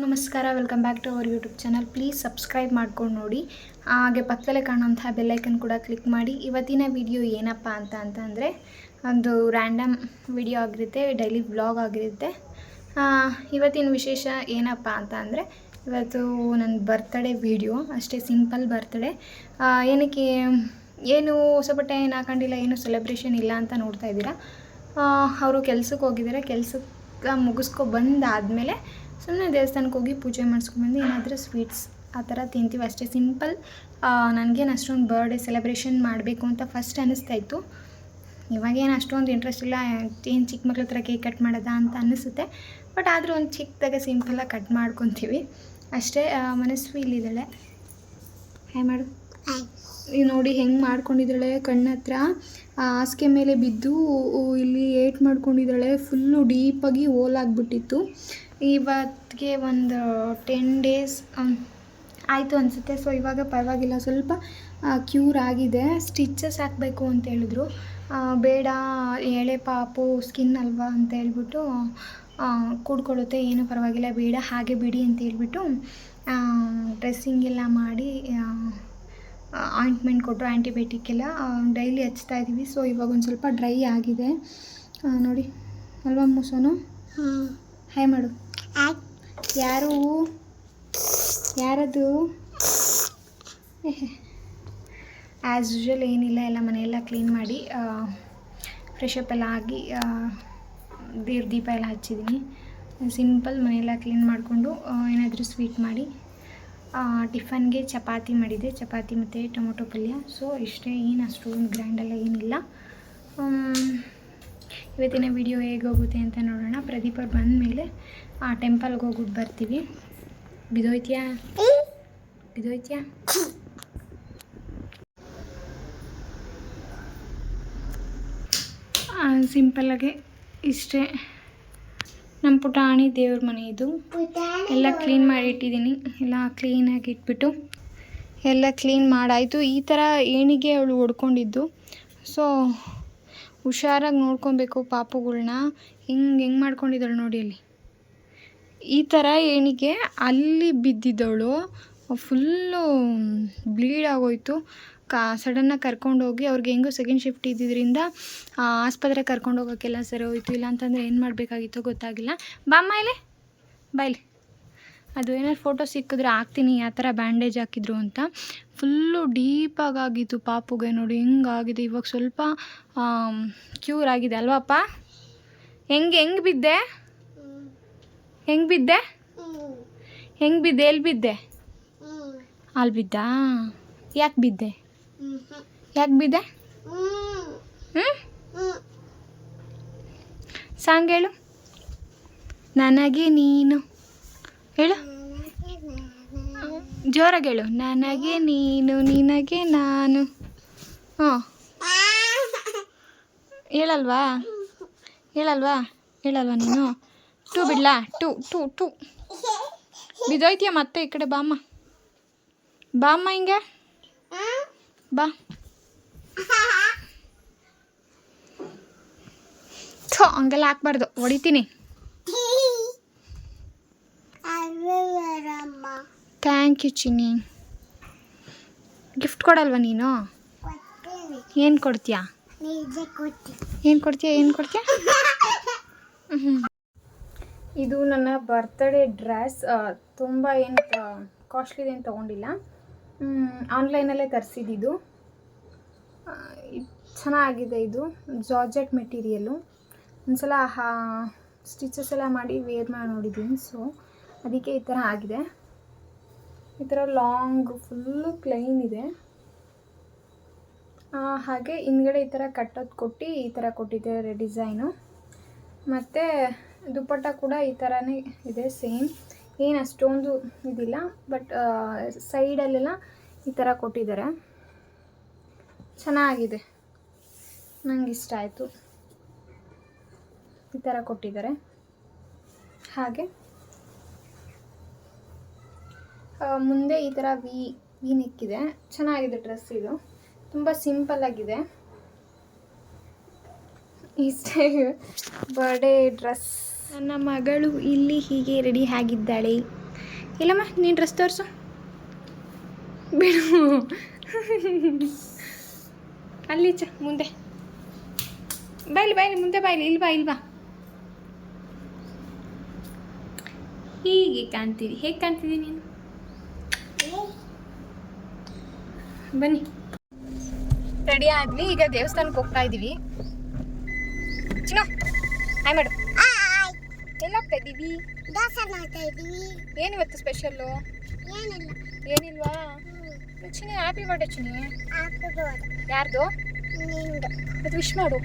ನಮಸ್ಕಾರ. Welcome back to our YouTube channel please subscribe ಮಾಡ್ಕೊಂಡು ನೋಡಿ. ಹಾಗೆ ಪಕ್ಕದಲ್ಲೇ ಕಾಣುವಂತಹ ಬೆಲ್ಲೈಕನ್ ಕೂಡ ಕ್ಲಿಕ್ ಮಾಡಿ. ಇವತ್ತಿನ ವಿಡಿಯೋ ಏನಪ್ಪ ಅಂತ ಅಂತಂದರೆ, ಒಂದು ರ್ಯಾಂಡಮ್ ವಿಡಿಯೋ ಆಗಿರುತ್ತೆ ಡೈಲಿ ಬ್ಲಾಗ್ ಆಗಿರುತ್ತೆ. ಇವತ್ತಿನ ವಿಶೇಷ ಏನಪ್ಪ ಅಂತ ಅಂದರೆ, ಇವತ್ತು ನನ್ನ ಬರ್ತಡೇ ವಿಡಿಯೋ ಅಷ್ಟೇ ಸಿಂಪಲ್ ಬರ್ತಡೇ ಏನಕ್ಕೆ, ಏನು ಹೊಸಪಟ್ಟೆ ಏನು ಹಾಕೊಂಡಿಲ್ಲ, ಏನು ಸೆಲೆಬ್ರೇಷನ್ ಇಲ್ಲ ಅಂತ ನೋಡ್ತಾ ಇದ್ದೀರಾ. ಅವರು ಕೆಲಸಕ್ಕೆ ಹೋಗಿದ್ದಾರೆ. ಕೆಲಸಕ್ಕೆ ಮುಗಿಸ್ಕೊ ಬಂದಾದಮೇಲೆ ಸುಮ್ಮನೆ ದೇವಸ್ಥಾನಕ್ಕೆ ಹೋಗಿ ಪೂಜೆ ಮಾಡಿಸ್ಕೊಂಡ್ಬಂದು ಏನಾದರೂ ಸ್ವೀಟ್ಸ್ ಆ ಥರ ತಿಂತೀವಿ ಅಷ್ಟೇ. ಸಿಂಪಲ್ ನನಗೇನು ಅಷ್ಟೊಂದು ಬರ್ಡೇ ಸೆಲೆಬ್ರೇಷನ್ ಮಾಡಬೇಕು ಅಂತ ಫಸ್ಟ್ ಅನ್ನಿಸ್ತಾ ಇತ್ತು. ಇವಾಗೇನು ಅಷ್ಟೊಂದು ಇಂಟ್ರೆಸ್ಟ್ ಇಲ್ಲ ಏನು ಚಿಕ್ಕ ಮಕ್ಳ ಹತ್ರ ಕೇಕ್ ಕಟ್ ಮಾಡೋದಾ ಅಂತ ಅನ್ನಿಸುತ್ತೆ ಬಟ್ ಆದರೂ ಒಂದು ಚಿಕ್ಕದಾಗ ಸಿಂಪಲಾಗಿ ಕಟ್ ಮಾಡ್ಕೊತೀವಿ. ಅಷ್ಟೇ ಮನಸ್ಸು ಇಲ್ಲಿದ್ದಾಳೆ. ಹಾಯ್ ಮಾಡು ನೋಡಿ ಹೆಂಗೆ ಮಾಡ್ಕೊಂಡಿದ್ದಾಳೆ ಕಣ್ಣ ಹತ್ರ. ಹಾಸಿಗೆ ಮೇಲೆ ಬಿದ್ದು ಇಲ್ಲಿ ಏಟ್ ಮಾಡ್ಕೊಂಡಿದ್ದಾಳೆ. ಫುಲ್ಲು ಡೀಪಾಗಿ ಹೋಲಾಗ್ಬಿಟ್ಟಿತ್ತು ಇವತ್ತಿಗೆ ಒಂದು ಟೆನ್ ಡೇಸ್ ಆಯಿತು ಅನಿಸುತ್ತೆ. ಸೊ ಇವಾಗ ಪರವಾಗಿಲ್ಲ. ಸ್ವಲ್ಪ ಕ್ಯೂರ್ ಆಗಿದೆ. ಸ್ಟಿಚಸ್ ಹಾಕಬೇಕು ಅಂತ ಹೇಳಿದ್ರು. ಬೇಡ ಎಳೆ ಪಾಪು ಸ್ಕಿನ್ ಅಲ್ವಾ ಅಂತ ಹೇಳ್ಬಿಟ್ಟು ಕೂಡ್ಕೊಳ್ಳುತ್ತೆ. ಏನೂ ಪರವಾಗಿಲ್ಲ. ಬೇಡ ಹಾಗೆ ಬಿಡಿ ಅಂತ ಹೇಳ್ಬಿಟ್ಟು ಡ್ರೆಸ್ಸಿಂಗ್ ಎಲ್ಲ ಮಾಡಿ ಆಯಿಂಟ್ಮೆಂಟ್ ಕೊಟ್ಟರು ಆ್ಯಂಟಿಬಯೋಟಿಕ್ ಎಲ್ಲ ಡೈಲಿ ಹಚ್ತಾ ಇದ್ದೀವಿ ಸೊ ಇವಾಗ ಒಂದು ಸ್ವಲ್ಪ ಡ್ರೈ ಆಗಿದೆ. ನೋಡಿ. ಅಲ್ವಾ ಮೂಸೋನು? ಹಾಯ್ ಮಾಡು ಯಾರು? ಯಾರದು? ಆ್ಯಸ್ ಯೂಶ್ವಲ್ ಏನಿಲ್ಲ, ಎಲ್ಲ ಮನೆಯೆಲ್ಲ ಕ್ಲೀನ್ ಮಾಡಿ ಫ್ರೆಶ್ ಅಪ್ ಎಲ್ಲ ಆಗಿ ದೇವ್ರ ದೀಪ ಎಲ್ಲ ಹಚ್ಚಿದ್ದೀನಿ ಸಿಂಪಲ್ ಮನೆಯೆಲ್ಲ ಕ್ಲೀನ್ ಮಾಡಿಕೊಂಡು ಏನಾದರೂ ಸ್ವೀಟ್ ಮಾಡಿ ಟಿಫನ್ಗೆ ಚಪಾತಿ ಮಾಡಿದೆ. ಚಪಾತಿ ಮತ್ತು ಟೊಮೊಟೊ ಪಲ್ಯ. ಸೊ ಇಷ್ಟೇ, ಏನು ಅಷ್ಟು ಗ್ರ್ಯಾಂಡೆಲ್ಲ ಏನಿಲ್ಲ. ಇವತ್ತಿನ ವಿಡಿಯೋ ಹೇಗೆ ಹೋಗುತ್ತೆ ಅಂತ ನೋಡೋಣ. ಪ್ರದೀಪ್ ಅವ್ರು ಬಂದ ಮೇಲೆ ಆ ಟೆಂಪಲ್ಗೆ ಹೋಗ್ಬಿಟ್ಟು ಬರ್ತೀವಿ. ಬಿದೋಯ್ತೀಯಾ? ಬಿದೋಯ್ತೀಯಾ? ಸಿಂಪಲ್ಲಾಗೆ ಇಷ್ಟೇ. ನಮ್ಮ ಪುಟಾಣಿ ದೇವ್ರ ಮನೆ ಇದು. ಎಲ್ಲ ಕ್ಲೀನ್ ಮಾಡಿ ಇಟ್ಟಿದ್ದೀನಿ. ಎಲ್ಲ ಕ್ಲೀನಾಗಿ ಇಟ್ಬಿಟ್ಟು ಎಲ್ಲ ಕ್ಲೀನ್ ಮಾಡಾಯಿತು. ಈ ಥರ ಏಣಿಗೆ ಅವಳು ಹೊಡ್ಕೊಂಡಿದ್ದು. ಸೊ ಹುಷಾರಾಗಿ ನೋಡ್ಕೊಬೇಕು ಪಾಪುಗಳನ್ನ ಹಿಂಗೆ, ಹೆಂಗೆ ಮಾಡ್ಕೊಂಡಿದ್ದಾಳೆ ನೋಡಿ ಅಲ್ಲಿ. ಈ ಥರ ಏಣಿಗೆ ಅಲ್ಲಿ ಬಿದ್ದಿದ್ದವಳು, ಫುಲ್ಲು ಬ್ಲೀಡ್ ಆಗೋಯ್ತು. ಕಾ ಸಡನ್ನಾಗಿ ಕರ್ಕೊಂಡೋಗಿ ಅವ್ರಿಗೆ ಹೆಂಗೂ ಸೆಕೆಂಡ್ ಶಿಫ್ಟ್ ಇದ್ದಿದ್ದರಿಂದ ಆಸ್ಪತ್ರೆಗೆ ಕರ್ಕೊಂಡು ಹೋಗೋಕ್ಕೆಲ್ಲ ಸರಿ ಹೋಯ್ತು. ಇಲ್ಲ ಅಂತಂದರೆ ಏನು ಮಾಡಬೇಕಾಗಿತ್ತು ಗೊತ್ತಾಗಿಲ್ಲ. ಬಾಮ್ಮ ಇಲ್ಲಿ. ಬಾಯ್ಲಿ ಅದು ಏನಾದ್ರು ಫೋಟೋ ಸಿಕ್ಕಿದ್ರೆ ಹಾಕ್ತೀನಿ ಯಾವ ಥರ ಬ್ಯಾಂಡೇಜ್ ಹಾಕಿದ್ರು ಅಂತ. ಫುಲ್ಲು ಡೀಪಾಗಿ ಆಗಿತ್ತು ಪಾಪುಗೆ ನೋಡಿ, ಹೆಂಗಾಗಿದೆ. ಇವಾಗ ಸ್ವಲ್ಪ ಕ್ಯೂರ್ ಆಗಿದೆ ಅಲ್ವಾಪ್ಪ ಹೆಂಗೆ ಹೆಂಗೆ ಬಿದ್ದೆ? ಹೆಂಗೆ ಬಿದ್ದೆ? ಹೆಂಗೆ ಬಿದ್ದೆ? ಎಲ್ಲಿ ಬಿದ್ದೆ? ಅಲ್ಲಿ ಬಿದ್ದಾ? ಯಾಕೆ ಬಿದ್ದೆ? ಯಾಕೆ ಬಿದ್ದೆ? ಹ್ಞೂ ಸಾಂಗ್ ಹೇಳು. ನನಗೆ ನೀನು. ಹೇಳು. ಜೋರಾಗಿ ಹೇಳು. ನನಗೆ ನೀನು, ನಿನಗೆ ನಾನು. ಹೇಳಲ್ವಾ? ಹೇಳಲ್ವಾ? ಹೇಳಲ್ವಾ ನೀನು? ಟೂ ಬಿಡ್ಲಾ? ಟೂ ಟೂ ಟೂ. ಬಿದ್ದೋಯ್ತೀಯ ಮತ್ತೆ ಈ ಕಡೆ ಬಾಮ್ಮ? ಬಾಮ್ಮ ಹಿಂಗೆ? ಬಾ. ಥೋ, ಹಂಗೆಲ್ಲ ಹಾಕ್ಬಾರ್ದು. ಹೊಡಿತೀನಿ. Thank you Chinni. ಗಿಫ್ಟ್ ಕೊಡಲ್ವಾ ನೀನು? ಏನು ಕೊಡ್ತೀಯಾ? ಏನು ಕೊಡ್ತೀಯಾ ಏನು ಕೊಡ್ತೀಯಾ? ಇದು ನನ್ನ ಬರ್ತ್ಡೇ ಡ್ರೆಸ್ ತುಂಬ ಏನು ಕಾಸ್ಟ್ಲಿ ಏನು ತೊಗೊಂಡಿಲ್ಲ. ಆನ್ಲೈನಲ್ಲೇ ತರಿಸಿದ್ದು ಚೆನ್ನಾಗಿದೆ ಇದು ಜಾರ್ಜೆಟ್ ಮೆಟೀರಿಯಲ್ಲು ಒಂದ್ಸಲ ಸ್ಟಿಚಸ್ ಎಲ್ಲ ಮಾಡಿ ವೇರ್ ಮಾಡಿ ನೋಡಿದ್ದೀನಿ ಸೊ ಅದಕ್ಕೆ ಈ ಥರ ಆಗಿದೆ. ಈ ಥರ ಲಾಂಗ್, ಫುಲ್ಲು ಕ್ಲೈನ್ ಇದೆ. ಹಾಗೆ ಹಿಂದ್ಗಡೆ ಈ ಥರ ಕಟ್ಟೋದು ಕೊಟ್ಟು ಈ ಥರ ಕೊಟ್ಟಿದ್ದಾರೆ ಡಿಸೈನು. ಮತ್ತು ದುಪ್ಪಟ್ಟ ಕೂಡ ಈ ಥರನೇ ಇದೆ, ಸೇಮ್. ಏನು ಅಷ್ಟೊಂದು ಇದಿಲ್ಲ, ಬಟ್ ಸೈಡಲ್ಲೆಲ್ಲ ಈ ಥರ ಕೊಟ್ಟಿದ್ದಾರೆ. ಚೆನ್ನಾಗಿದೆ. ನಂಗೆ ಇಷ್ಟ ಆಯಿತು. ಈ ಥರ ಕೊಟ್ಟಿದ್ದಾರೆ. ಹಾಗೆ ಆ, ಮುಂದೆ ಈ ಥರ ವಿ ವಿ ನೆಕ್ಕಿದೆ. ಚೆನ್ನಾಗಿದೆ ಡ್ರೆಸ್ ಇದು. ತುಂಬ ಸಿಂಪಲ್ ಆಗಿದೆ. ಇಷ್ಟೇ ಬರ್ಡೇ ಡ್ರೆಸ್ ನನ್ನ ಮಗಳು ಇಲ್ಲಿ ಹೀಗೆ ರೆಡಿ ಆಗಿದ್ದಾಳೆ. ಇಲ್ಲಮ್ಮ, ನೀನು ಡ್ರೆಸ್ ತೋರಿಸು. ಬಿಡು. ಅಲ್ಲಿ ಚ, ಮುಂದೆ. ಬಾಯ್ಲಿ ಬಾಯ್ಲಿ, ಮುಂದೆ ಬಾಯ್ಲಿ ಇಲ್ವಾ ಇಲ್ವಾ ಹೀಗೆ ಕಾಣ್ತೀವಿ ಹೇಗೆ ಕಾಣ್ತಿದ್ದೀನಿ ನೀನು? ಬನ್ನಿ. ರೆಡಿ ಆದ್ವಿ ಈಗ ದೇವಸ್ಥಾನಕ್ಕೆ ಹೋಗ್ತಾ ಇದೀವಿ. ಚಿನ್ನು ಹಾಯ್ ಮಾಡು. ಎಲ್ಲ ಹೋಗ್ತಾ ಇದ್ದೀವಿ ದೋಸೆ ಮಾಡ್ತಾ ಇದ್ದೀವಿ ಏನಿವತ್ತು ಸ್ಪೆಷಲ್ಲು ಏನಿಲ್ಲ. ಏನಿಲ್ವಾ? ಚಿನಿ ಹ್ಯಾಪಿ ಬರ್ಡೇ ಚಿನಿ ಹಾಕುದು ಯಾರ್ದು? ನಿಂದು. ಮತ್ತೆ ವಿಶ್ ಮಾಡು.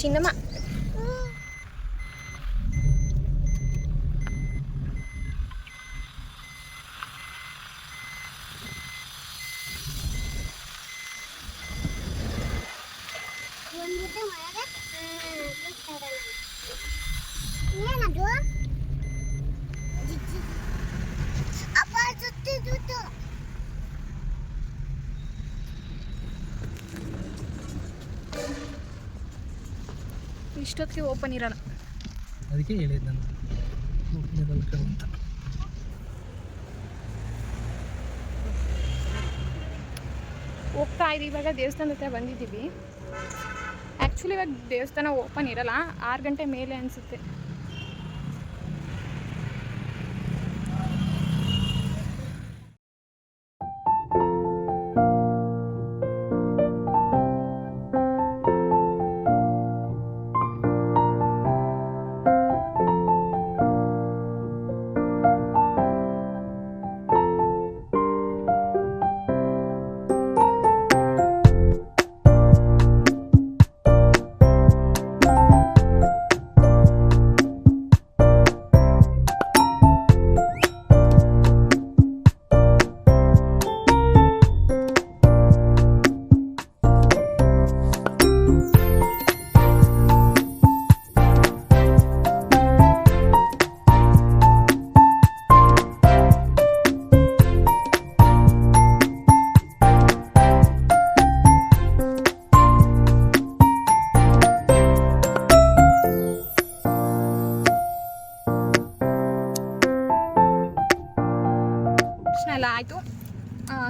ಚಿನ್ನಮ್ಮ. ಇಷ್ಟೊತ್ತಿಗೆ ಓಪನ್ ಇರಲ್ಲ. ಅದಕ್ಕೆ ಹೇಳಿದ್ದು ನಾನು. ಅಂತ. ಹೋಗ್ತಾ ಇದ್ದೀವಿ. ಇವಾಗ ದೇವಸ್ಥಾನ ಹತ್ರ ಬಂದಿದ್ದೀವಿ. ಆ್ಯಕ್ಚುಲಿ ಇವಾಗ ದೇವಸ್ಥಾನ ಓಪನ್ ಇರಲ್ಲ. ಆರು ಗಂಟೆ ಮೇಲೆ ಅನಿಸುತ್ತೆ.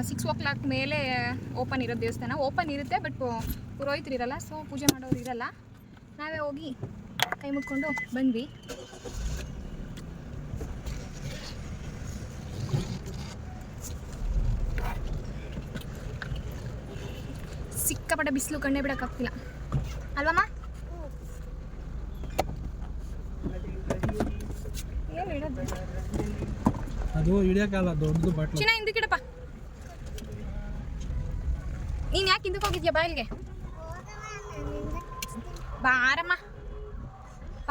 ಸಿಕ್ಸ್ ಓ ಕ್ಲಾಕ್ ಮೇಲೆ ಓಪನ್ ಇರೋ ದೇವಸ್ಥಾನ. ಓಪನ್ ಇರುತ್ತೆ ಬಟ್ ಪುರೋಹಿತರು ಇರಲ್ಲ ಸೊ ಪೂಜೆ ಮಾಡೋರು ಇರಲ್ಲ. ನಾವೇ ಹೋಗಿ ಕೈ ಮುಟ್ಕೊಂಡು ಬಂದ್ವಿ. ಸಿಕ್ಕಾಪಟ್ಟೆ ಬಿಸಿಲು ಕಣ್ಣೆ ಬಿಡೋಕ್ಕಾಗ್ತಿಲ್ಲ. ಅಲ್ವಮ್ಮ? ಅದು ಹಿಡಿಯೋಕ್ಕಲ್ಲ ದೊಡ್ಡದು ಬಾಟ್ಲು. ಚಿನ್ನ ನೀನು ಯಾಕೆ ಹೋಗಿದ್ಯಾ ಬಾಯಿಲ್ಗೆ ಬಾರಮ್ಮ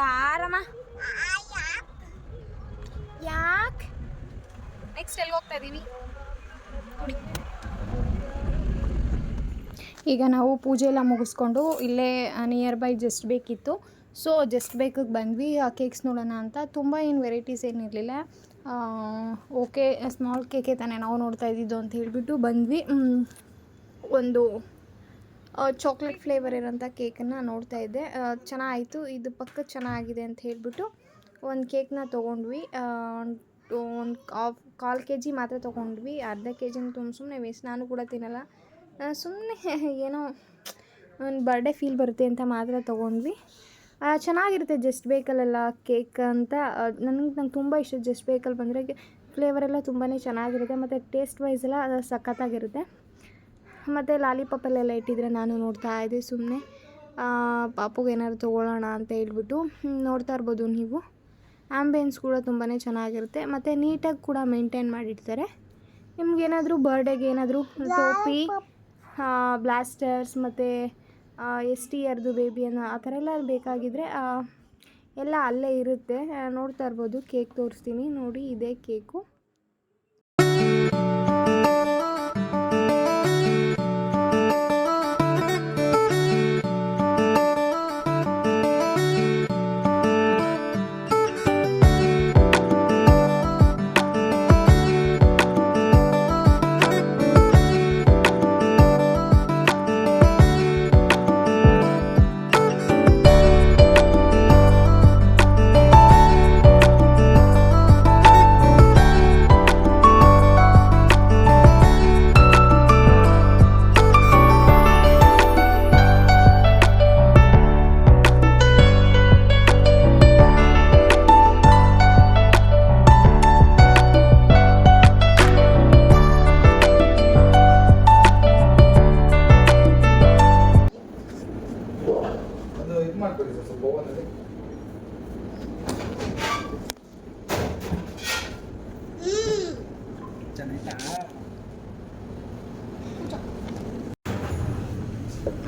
ಬಾರಮ್ಮ. ಯಾಕೆ? ನೆಕ್ಸ್ಟ್ ಎಲ್ಲಿ ಹೋಗ್ತಾ ಇದ್ದೀವಿ ಈಗ ನಾವು ಪೂಜೆ ಎಲ್ಲ ಮುಗಿಸ್ಕೊಂಡು ಇಲ್ಲೇ ನಿಯರ್ ಬೈ ಜಸ್ಟ್ ಬೇಕಿತ್ತು. ಸೊ ಜಸ್ಟ್ ಬೇಕಿಗೆ ಬಂದ್ವಿ. ಆ ಕೇಕ್ಸ್ ನೋಡೋಣ ಅಂತ. ತುಂಬ ಏನು ವೆರೈಟೀಸ್ ಏನಿರಲಿಲ್ಲ ಓಕೆ ಸ್ಮಾಲ್ ಕೇಕೆ ತಾನೇ ನಾವು ನೋಡ್ತಾ ಇದ್ದಿದ್ದು ಅಂತ ಹೇಳಿಬಿಟ್ಟು ಬಂದ್ವಿ. ಒಂದು ಚಾಕ್ಲೇಟ್ ಫ್ಲೇವರ್ ಇರೋಂಥ ಕೇಕನ್ನು ನೋಡ್ತಾ ಇದ್ದೆ. ಆ, ಚೆನ್ನಾಗಿತ್ತು ಇದು ಪಕ್ಕ ಚೆನ್ನಾಗಿದೆ ಅಂತ ಹೇಳಿಬಿಟ್ಟು ಒಂದು ಕೇಕ್ನ ತೊಗೊಂಡ್ವಿ. ಒಂದು ಕಾಫ್ ಕಾಲು ಕೆ ಜಿ ಮಾತ್ರ ತೊಗೊಂಡ್ವಿ. ಅರ್ಧ ಕೆ ಜಿನ ತುಂಬ ಸುಮ್ಮನೆ ವೇಸ್ಟ್ ನಾನು ಕೂಡ ತಿನ್ನಲ್ಲ. ಸುಮ್ಮನೆ ಏನೋ ಒಂದು ಬರ್ಡೇ ಫೀಲ್ ಬರುತ್ತೆ ಅಂತ ಮಾತ್ರ ತೊಗೊಂಡ್ವಿ. ಚೆನ್ನಾಗಿರುತ್ತೆ ಜಸ್ಟ್ ಬೇಕಲ್ಲೆಲ್ಲ ಕೇಕ್ ಅಂತ. ನನಗೆ ನಂಗೆ ತುಂಬ ಇಷ್ಟ ಜಸ್ಟ್ ಬೇಕಲ್ಲಿ ಬಂದರೆ. ಫ್ಲೇವರ್ ಎಲ್ಲ ತುಂಬಾ ಚೆನ್ನಾಗಿರುತ್ತೆ. ಮತ್ತು ಟೇಸ್ಟ್ ವೈಸ್ ಎಲ್ಲ ಸಖತ್ತಾಗಿರುತ್ತೆ. ಮತ್ತು ಲಾಲಿಪಾಪಲ್ಲೆಲ್ಲ ಇಟ್ಟಿದ್ರೆ ನಾನು ನೋಡ್ತಾ ಇದ್ದೆ ಸುಮ್ಮನೆ ಪಾಪುಗೆ ಏನಾದ್ರು ತೊಗೊಳ್ಳೋಣ ಅಂತ ಹೇಳ್ಬಿಟ್ಟು ನೋಡ್ತಾ ಇರ್ಬೋದು ನೀವು. ಆ್ಯಂಬಿಯನ್ಸ್ ಕೂಡ ತುಂಬಾ ಚೆನ್ನಾಗಿರುತ್ತೆ. ಮತ್ತು ನೀಟಾಗಿ ಕೂಡ ಮೇಂಟೈನ್ ಮಾಡಿರ್ತಾರೆ ನಿಮ್ಗೇನಾದರೂ ಬರ್ಡೇಗೆ ಏನಾದರೂ ಟೋಪಿ ಬ್ಲಾಸ್ಟರ್ಸ್ ಮತ್ತು ಎಸ್ ಟಿ ಅರ್ದು ಬೇಬಿ ಅನ್ನೋ ಆ ಥರ ಎಲ್ಲ ಬೇಕಾಗಿದ್ದರೆ ಎಲ್ಲ ಅಲ್ಲೇ ಇರುತ್ತೆ. ನೋಡ್ತಾ ಇರ್ಬೋದು. ಕೇಕ್ ತೋರಿಸ್ತೀನಿ. ನೋಡಿ, ಇದೇ ಕೇಕು.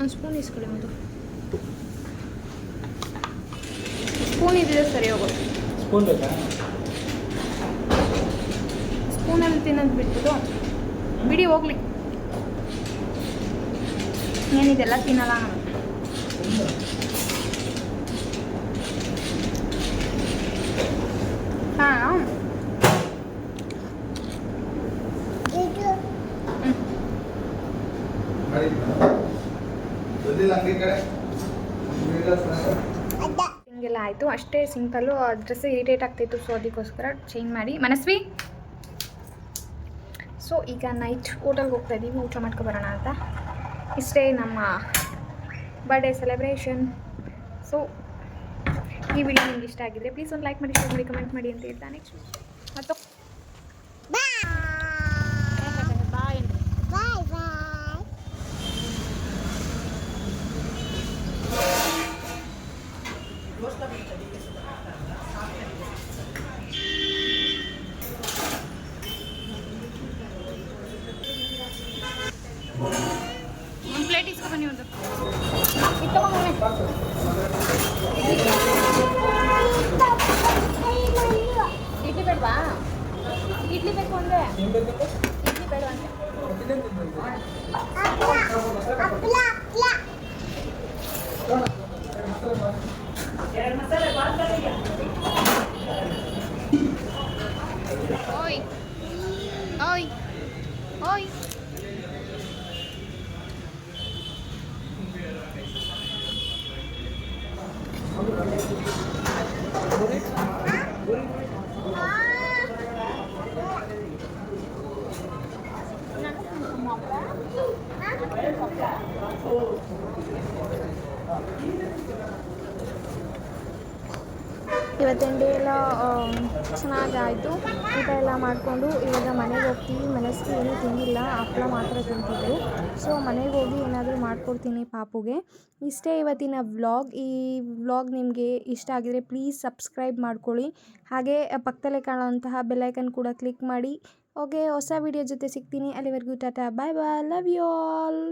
ಒಂದು ಸ್ಪೂನ್ ಇಸ್ಕೊಳ್ಳಿ ಒಂದು. ಸ್ಪೂನ್ ಇದೆ ಸರಿ ಹೋಗೋದು ಸ್ಪೂನ್ ಬೇಕಾ? ಸ್ಪೂನಲ್ಲಿ ತಿನ್ನೋದು ಬಿಟ್ಬಿಟ್ಟು ಬಿಡಿ ಹೋಗ್ಲಿ. ಏನಿದೆಲ್ಲ ತಿನ್ನಲ್ಲ ನಾನು. ಹಾಂ ಇದು ಅಡ್ಡ ಹಿಂಗೆಲ್ಲ ಆಯಿತು. ಅಷ್ಟೇ ಸಿಂಪಲ್ಲು ಡ್ರೆಸ್ ಇರಿಟೇಟ್ ಆಗ್ತಿತ್ತು ಸೊ ಅದಕ್ಕೋಸ್ಕರ ಚೇಂಜ್ ಮಾಡಿ. ಮನಸ್ವಿ? ಸೊ ಈಗ ನೈಟ್ ಹೋಟೆಲ್ಗೆ ಹೋಗ್ತಾ ಇದ್ದೀವಿ ಊಟ ಮಾಡ್ಕೊಬರೋಣ ಅಂತ. ಇಷ್ಟೇ ನಮ್ಮ ಬರ್ಡೇ ಸೆಲೆಬ್ರೇಷನ್ ಸೊ ಈ ವಿಡಿಯೋ ನಿಮ್ಗೆ ಇಷ್ಟ ಆಗಿದ್ರೆ ಪ್ಲೀಸ್ ಒಂದು ಲೈಕ್ ಮಾಡಿ ಶೇರ್ ಮಾಡಿ ಕಮೆಂಟ್ ಮಾಡಿ ಅಂತ ಹೇಳ್ತಾನೆ ಮತ್ತು ಬಾಯ್ ಬಾಯ್ ಬಾಯ್ ಒಂದು ಪ್ಲೇಟ್ ಇಸ್ಕೊ ಬನ್ನಿ ಒಂದು ಇಡ್ಲಿ ಬೇಡವಾ ಇಡ್ಲಿ ಬೇಕು ಅಂದ್ರೆ? ಇಡ್ಲಿ ಅಪ್ಲ ಓಯ್. ಓಯ್. ಓಯ್. ಇವತ್ತಿನ ಡೇ ಎಲ್ಲ ಚೆನ್ನಾಗಾಯಿತು. ಊಟ ಎಲ್ಲ ಮಾಡಿಕೊಂಡು ಇವಾಗ ಮನೆಗೆ ಹೋಗ್ತೀವಿ. ಮನಸ್ಸಿಗೆ ಏನೂ ತಿಂದಿಲ್ಲ. ಹಪ್ಪಳ ಮಾತ್ರ ತಿಂತಿದ್ರು. ಸೊ ಮನೆಗೆ ಹೋಗಿ ಏನಾದರೂ ಮಾಡ್ಕೊಡ್ತೀನಿ ಪಾಪುಗೆ. ಇಷ್ಟೇ ಇವತ್ತಿನ ವ್ಲಾಗ್. ಈ ವ್ಲಾಗ್ ನಿಮಗೆ ಇಷ್ಟ ಆಗಿದರೆ ಪ್ಲೀಸ್ ಸಬ್ಸ್ಕ್ರೈಬ್ ಮಾಡ್ಕೊಳ್ಳಿ. ಹಾಗೆ ಪಕ್ಕದಲ್ಲೇ ಕಾಣುವಂತಹ ಬೆಲ್ಲೈಕನ್ ಕೂಡ ಕ್ಲಿಕ್ ಮಾಡಿ. ಓಕೆ, ಹೊಸ ವಿಡಿಯೋ ಜೊತೆ ಸಿಗ್ತೀನಿ. ಅಲ್ಲಿವರೆಗೂ tata, bye bye. Love you all